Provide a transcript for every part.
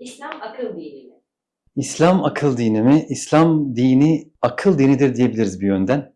İslam akıl dini mi? İslam akıl dini mi? İslam dini akıl dinidir diyebiliriz bir yönden.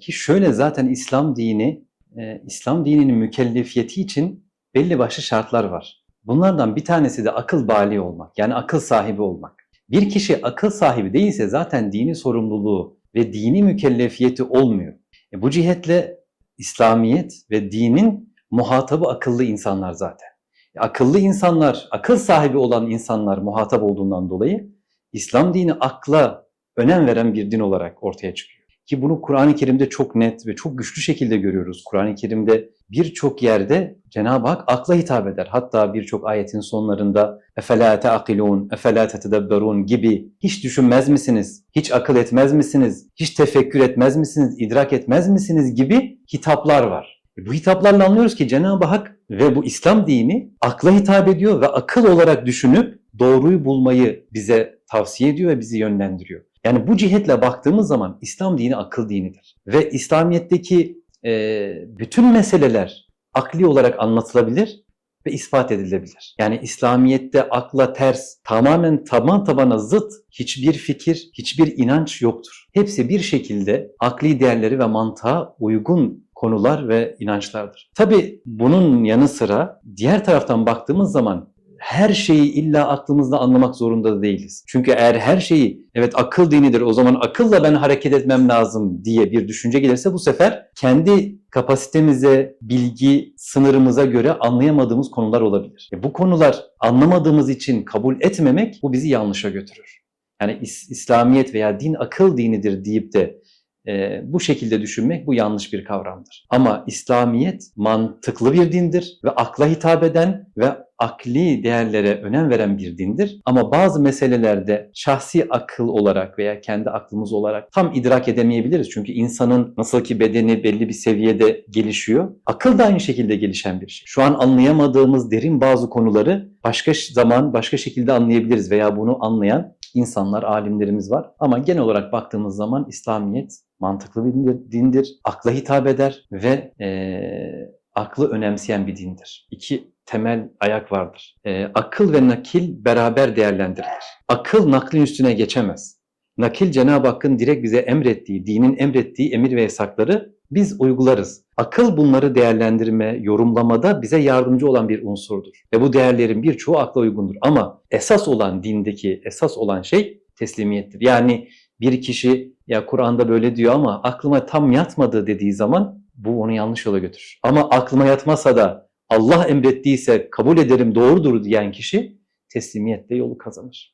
Ki şöyle zaten İslam dini, e, İslam dininin mükellefiyeti için belli başlı şartlar var. Bunlardan bir tanesi de akıl bali olmak, yani akıl sahibi olmak. Bir kişi akıl sahibi değilse zaten dini sorumluluğu ve dini mükellefiyeti olmuyor. E, bu cihetle İslamiyet ve dinin muhatabı akıllı insanlar zaten. E, Akıllı insanlar, akıl sahibi olan insanlar muhatap olduğundan dolayı İslam dini akla önem veren bir din olarak ortaya çıkıyor. Ki bunu Kur'an-ı Kerim'de çok net ve çok güçlü şekilde görüyoruz. Kur'an-ı Kerim'de birçok yerde Cenab-ı Hak akla hitap eder. Hatta birçok ayetin sonlarında اَفَلَا تَعْقِلُونَ اَفَلَا تَتَدَبَّرُونَ gibi hiç düşünmez misiniz, hiç akıl etmez misiniz, hiç tefekkür etmez misiniz, idrak etmez misiniz gibi hitaplar var. Bu hitaplarla anlıyoruz ki Cenab-ı Hak ve bu İslam dini akla hitap ediyor ve akıl olarak düşünüp doğruyu bulmayı bize tavsiye ediyor ve bizi yönlendiriyor. Yani bu cihetle baktığımız zaman İslam dini akıl dinidir. Ve İslamiyet'teki e, bütün meseleler akli olarak anlatılabilir ve ispat edilebilir. Yani İslamiyet'te akla ters, tamamen taban tabana zıt hiçbir fikir, hiçbir inanç yoktur. Hepsi bir şekilde akli değerleri ve mantığa uygun konular ve inançlardır. Tabi bunun yanı sıra diğer taraftan baktığımız zaman her şeyi illa aklımızda anlamak zorunda da değiliz. Çünkü eğer her şeyi evet akıl dinidir o zaman akılla ben hareket etmem lazım diye bir düşünce gelirse bu sefer kendi kapasitemize, bilgi sınırımıza göre anlayamadığımız konular olabilir. E bu konular anlamadığımız için kabul etmemek bu bizi yanlışa götürür. Yani İs- İslamiyet veya din akıl dinidir deyip de e, bu şekilde düşünmek bu yanlış bir kavramdır. Ama İslamiyet mantıklı bir dindir ve akla hitap eden ve akli değerlere önem veren bir dindir. Ama bazı meselelerde şahsi akıl olarak veya kendi aklımız olarak tam idrak edemeyebiliriz. Çünkü insanın nasıl ki bedeni belli bir seviyede gelişiyor, akıl da aynı şekilde gelişen bir şey. Şu an anlayamadığımız derin bazı konuları başka zaman başka şekilde anlayabiliriz veya bunu anlayan insanlar, alimlerimiz var. Ama genel olarak baktığımız zaman İslamiyet mantıklı bir dindir, akla hitap eder ve eee, aklı önemseyen bir dindir. İki temel ayak vardır. Eee, akıl ve nakil beraber değerlendirilir. Akıl naklin üstüne geçemez. Nakil Cenab-ı Hakk'ın direkt bize emrettiği, dinin emrettiği emir ve yasakları biz uygularız. Akıl bunları değerlendirme, yorumlamada bize yardımcı olan bir unsurdur. Ve bu değerlerin birçoğu akla uygundur. Ama esas olan dindeki esas olan şey teslimiyettir. Yani bir kişi ya Kur'an'da böyle diyor ama aklıma tam yatmadı dediği zaman bu onu yanlış yola götürür. Ama aklıma yatmasa da Allah emrettiyse kabul ederim doğrudur diyen kişi teslimiyetle yolu kazanır.